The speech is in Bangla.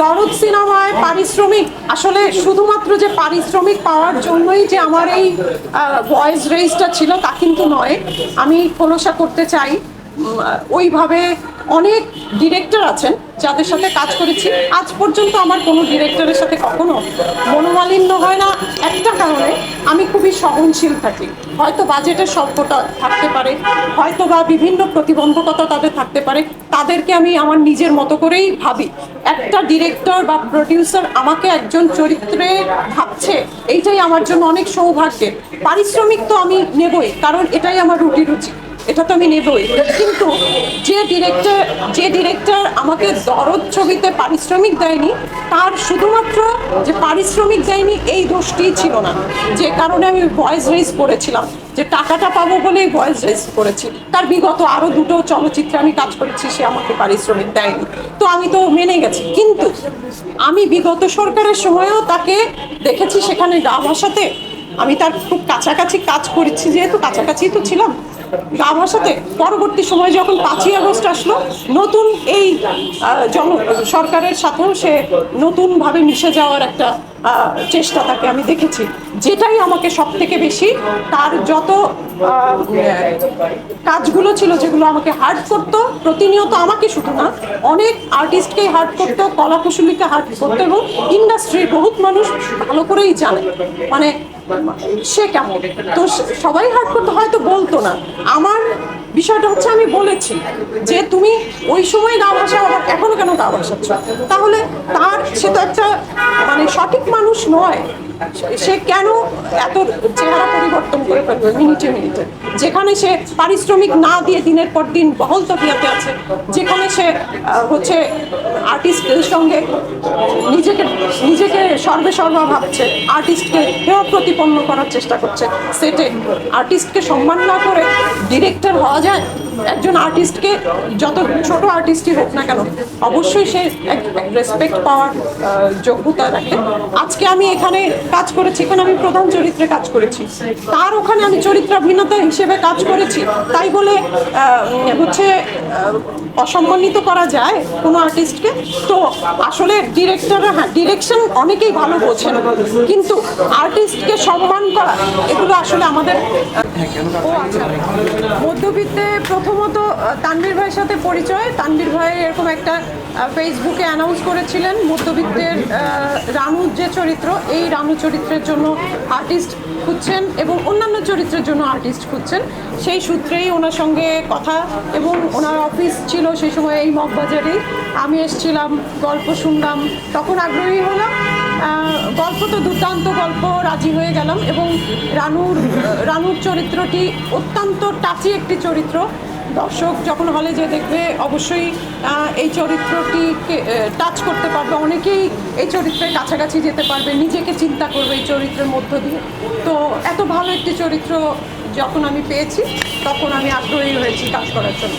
দরদ সিনেমায় পারিশ্রমিক। আসলে শুধুমাত্র যে পারিশ্রমিক পাওয়ার জন্যই যে আমার এই ভয়েস রেসটা ছিল, তা কিন্তু নয়। আমি খোলসা করতে চাই। ওইভাবে অনেক ডিরেক্টর আছেন যাদের সাথে কাজ করেছি। আজ পর্যন্ত আমার কোনো ডিরেক্টরের সাথে কখনো মনোমালিন্য হয় না। একটা কারণে আমি খুবই সহনশীল থাকি। হয়তো বাজেটের স্বল্পতা থাকতে পারে, হয়তো বা বিভিন্ন প্রতিবন্ধকতা তাদের থাকতে পারে, তাদেরকে আমি আমার নিজের মতো করেই ভাবি। একটা ডিরেক্টর বা প্রডিউসার আমাকে একজন চরিত্রে ভাবছে, এইটাই আমার জন্য অনেক সৌভাগ্যের। পারিশ্রমিক তো আমি নেবই, কারণ এটাই আমার রুটি রুচি। এটা তো আমি নেবই। কিন্তু যে ডিরেক্টর যে ডিরেক্টর আমাকে দরদ ছবিতে পারিশ্রমিক দেয়নি, তার শুধুমাত্র যে পারিশ্রমিক দেয়নি, এই দোষটিই ছিল না। যে কারণে আমি ভয়েস রেস করেছিলাম, যে টাকাটা পাবো বলেই ভয়েস রেস করেছি। তার বিগত আরও দুটো চলচ্চিত্রে আমি কাজ করেছি, সে আমাকে পারিশ্রমিক দেয়নি। তো আমি তো মেনে গেছি। কিন্তু আমি বিগত সরকারের সময়ও তাকে দেখেছি সেখানে গা ভাষাতে আমি তার খুব কাছাকাছি কাজ করেছি যেহেতু কাছাকাছি তো ছিলাম। আমার সাথে পরবর্তী সময় যখন পাঁচই আগস্ট আসলো, নতুন এই জন, সরকারের সাথেও সে নতুনভাবে মিশে যাওয়ার একটা চেষ্টা তাকে আমি দেখেছি। যেটাই আমাকে সব থেকে বেশি, তার যত কাজগুলো ছিল যেগুলো আমাকে হার্ট করতো, প্রতিনিয়ত আমাকে শুধু না, অনেক আর্টিস্টকেই হার্ট করতো কলা কুশলীকে হার্ট করতো এবং ইন্ডাস্ট্রির বহুত মানুষ ভালো করেই জানে। মানে সে কেমন? তো সবাই হার্ট করতে, হয়তো বলতো না। আমার বিষয়টা হচ্ছে, আমি বলেছি যে তুমি ওই সময় গা আবার এখনও কেন গা ভাসাচ্ছ তাহলে তার, সে তো একটা মানে সঠিক মানুষ নয়। সে কেন এত চেহারা পরিবর্তন করে ফেলবে মিনিটে মিনিটে। যেখানে সে পারিশ্রমিক না দিয়ে দিনের পর দিন বহল তবিয়াতে আছে, যেখানে সে হচ্ছে আর্টিস্টের সঙ্গে নিজেকে নিজেকে সর্বে সর্বা ভাবছে আর্টিস্টকে হেয় প্রতিপন্ন করার চেষ্টা করছে। সেটে আর্টিস্টকে সম্মান না করে ডিরেক্টর হওয়া যায়? একজন আর্টিস্টকে যত ছোট আর্টিস্টই হোক না কেন, অবশ্যই সে এক রেসপেক্ট পাওয়ার যোগ্যতা রাখে। আজকে আমি এখানে কাজ করেছি, এখানে আমি প্রধান চরিত্রে কাজ করেছি। তার ওখানে আমি চরিত্রাভিন্নতা হিসেবে কাজ করেছি। তাই বলে হচ্ছে অসম্মানিত করা যায় কোনো আর্টিস্টকে তো আসলে ডিরেক্টর হ্যাঁ ডিরেকশন অনেকেই ভালো বোঝেন, কিন্তু আর্টিস্টকে সম্মান করা, এগুলো আসলে আমাদের মধ্যবিত্তে প্রথমত আহ, তানভীর ভাইয়ের সাথে পরিচয়। তানভীর ভাই এরকম একটা ফেসবুকে অ্যানাউন্স করেছিলেন মধ্যবিত্তের রানু যে চরিত্র এই রানু চরিত্রের জন্য আর্টিস্ট খুঁজছেন এবং অন্যান্য চরিত্রের জন্য আর্টিস্ট খুঁজছেন। সেই সূত্রেই ওনার সঙ্গে কথা এবং ওনার অফিস ছিল সেই সময় এই মগবাজারেই। আমি এসেছিলাম গল্প শুনলাম তখন আগ্রহী হলাম। গল্প তো দুর্দান্ত গল্প রাজি হয়ে গেলাম এবং রানুর রানুর চরিত্রটি অত্যন্ত টাচি একটি চরিত্র। দর্শক যখন হলে যে দেখবে, অবশ্যই এই চরিত্রটিকে টাচ করতে পারবে। অনেকেই এই চরিত্রের কাছাকাছি যেতে পারবে, নিজেকে চিন্তা করবে এই চরিত্রের মধ্য দিয়ে। তো এত ভালো একটি চরিত্র যখন আমি পেয়েছি, তখন আমি আগ্রহী হয়েছি কাজ করার জন্য।